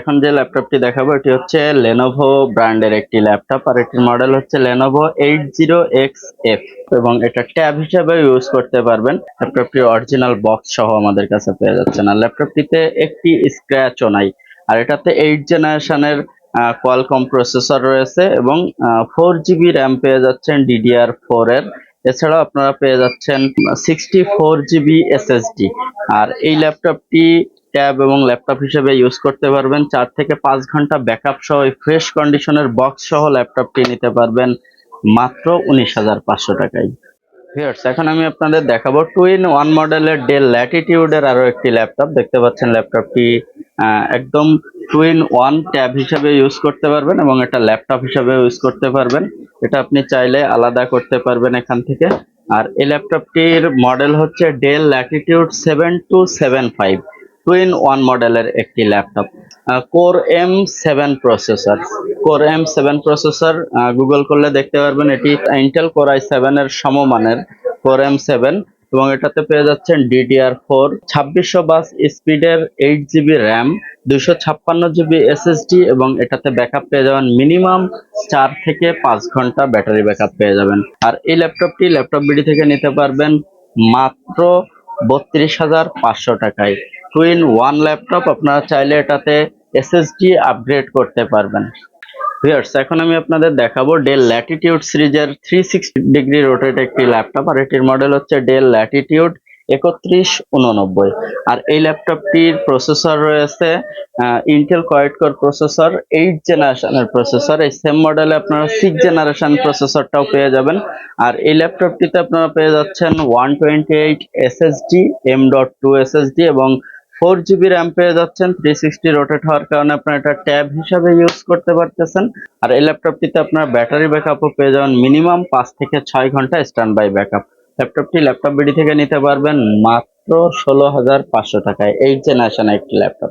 এখন যে ল্যাপটপটি দেখাবো, এটি হচ্ছে লেনোভো ব্র্যান্ডের একটি ল্যাপটপ আর এটির মডেল হচ্ছে Lenovo eight zero X F এবং এটা ট্যাব হিসেবে ইউজ করতে পারবেন। ল্যাপটপটি অরিজিনাল বক্স সহ আমাদের কাছে পেয়ে যাচ্ছে না ল্যাপটপটিতে একটি স্ক্র্যাচও নাই। আর এটাতে এইট জেনারেশনের কোয়ালকম প্রসেসর রয়েছে এবং ফোর জিবি র্যাম পেয়ে যাচ্ছেন ডিডিআর ফোর এর। এছাড়াও আপনারা পেয়ে যাচ্ছেন সিক্সটি ফোর জিবি এসএসডি আর এই ল্যাপটপটি ট্যাব এবং ল্যাপটপ হিসেবে ইউজ করতে পারবেন। চার থেকে পাঁচ ঘণ্টা ব্যাকআপ সহ ফ্রেশ কন্ডিশনের বক্স সহ ল্যাপটপটি নিতে পারবেন মাত্র উনিশ হাজার পাঁচশো টাকায়। ভিউয়ার্স এখন আমি আপনাদের দেখাবো টু ইন ওয়ান মডেলের ডেল ল্যাটিটিউডের আরও একটি ল্যাপটপ দেখতে পাচ্ছেন ল্যাপটপটি একদম টু ইন ওয়ান ট্যাব হিসেবে ইউজ করতে পারবেন এবং এটা ল্যাপটপ হিসেবে ইউজ করতে পারবেন। এটা আপনি চাইলে আলাদা করতে পারবেন এখান থেকে। আর এই ল্যাপটপটির মডেল হচ্ছে Dell Latitude seven two seven five two in one মডেলের একটি laptop core M seven processor core M seven processor Google করলে দেখতে পারবেন এটি ইন্টেল কোর আই সেভেন এর সমমানের কোর এম সেভেন এবং এটাতে পেয়ে যাচ্ছেন ডিডিআর ফোর ছাব্বিশশো বাস স্পিডের এইট জিবি র্যাম দুশো ছাপ্পান্ন জিবি এসএসডি এবং এটাতে ব্যাকআপ পেয়ে যাবেন মিনিমাম চার থেকে পাঁচ ঘণ্টা ব্যাটারি ব্যাকআপ পেয়ে যাবেন। আর এই ল্যাপটপটি ল্যাপটপ বিডি থেকে নিতে পারবেন মাত্র বত্রিশ হাজার পাঁচশো টাকায়। টু ইন ওয়ান ল্যাপটপ আপনারা চাইলে এটাতে এসএসডি আপগ্রেড করতে পারবেন। ভিউয়ার্স এখন আমি আপনাদের দেখাবো ডেল ল্যাটিটিউড সিরিজের থ্রি সিক্সটি ডিগ্রি রোটেট একটি ল্যাপটপ আর এটির মডেল হচ্ছে ডেল ল্যাটিটিউড একত্রিশ উননব্বই। আর এই ল্যাপটপটির প্রসেসর রয়েছে ইন্টেল কোয়াইট কোর প্রসেসর এইট জেনারেশনের প্রসেসর এই সেম মডেলে আপনারা সিক্স জেনারেশন প্রসেসরটাও পেয়ে যাবেন। আর এই ল্যাপটপটিতে আপনারা পেয়ে যাচ্ছেন one twenty eight SSD M dot two SSD এবং ফোর জিবি র্যাম পেয়ে যাচ্ছেন থ্রি সিক্সটি রোটেট হওয়ার কারণে আপনার এটা ট্যাব হিসাবে ইউজ করতে পারতেছেন। আর এই ল্যাপটপটিতে আপনার ব্যাটারি ব্যাকআপও পেয়ে যাবেন মিনিমাম পাঁচ থেকে ছয় ঘণ্টা স্ট্যান্ড বাই ব্যাকআপ ল্যাপটপটি ল্যাপটপ বিডি থেকে নিতে পারবেন মাত্র ষোলো হাজার পাঁচশো টাকায়। এইট জেনারেশন একটি ল্যাপটপ